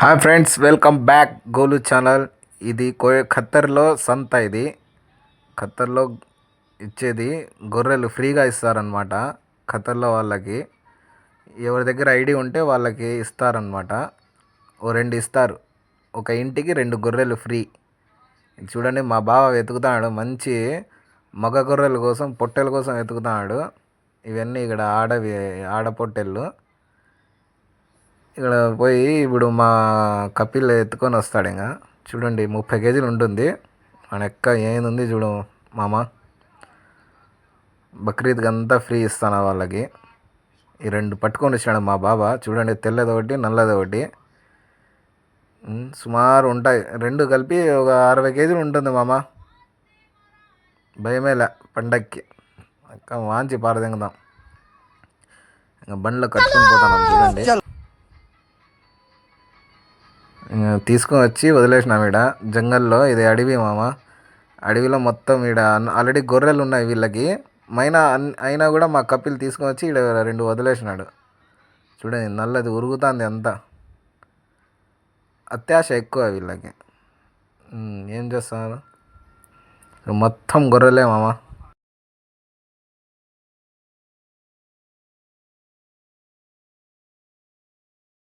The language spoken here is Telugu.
Hi friends welcome back Golu channel. ఇది కోయ ఖత్తర్లో సంత ఇది. ఖత్తర్లో ఇచ్చేది గొర్రెలు ఫ్రీగా ఇస్తారనమాట ఖత్తర్లో వాళ్ళకి. ఎవరి దగ్గర ఐడి ఉంటే వాళ్ళకి ఇస్తారనమాట ఓ రెండు ఇస్తారు. ఒక ఇంటికి రెండు గొర్రెలు ఫ్రీ. చూడండి మా బావ వెతుకుతున్నాడు మంచి మగ గొర్రెల కోసం పొట్టెల కోసం వెతుకుతున్నాడు ఇవన్నీ ఇక్కడ ఆడవి ఆడ పొట్టెళ్ళు ఇక్కడ పోయి ఇప్పుడు మా కపిల్ ఎత్తుకొని వస్తాడు ఇంకా చూడండి ముప్పై కేజీలు ఉంటుంది. మన ఎక్క ఏంది చూడు మామ. బక్రీద్కి అంతా ఫ్రీ ఇస్తాను వాళ్ళకి. ఈ రెండు పట్టుకొని వచ్చినాడు మా బాబా చూడండి తెల్లది ఒకటి నల్లది ఒకటి. సుమారు ఉంటాయి. రెండు కలిపి ఒక అరవై కేజీలు ఉంటుంది మామ. భయమేలే పండక్కి. అక్క వాంచి పారదెంగుదాం. ఇంకా బండ్లో కట్టుకొని పోతాను చూడండి. తీసుకొని వచ్చి వదిలేసినాం ఈడ. జంగల్లో ఇది అడవి మామ. అడవిలో మొత్తం ఈడ ఆల్రెడీ గొర్రెలు ఉన్నాయి వీళ్ళకి. మైనా అయినా కూడా మా కపిల్ తీసుకొని వచ్చి ఈడ రెండు వదిలేసినాడు. చూడండి నల్లది ఉరుగుతుంది అంతా. అత్యాశ ఎక్కువ వీళ్ళకి. ఏం చేస్తున్నారు? మొత్తం గొర్రెలే మామ.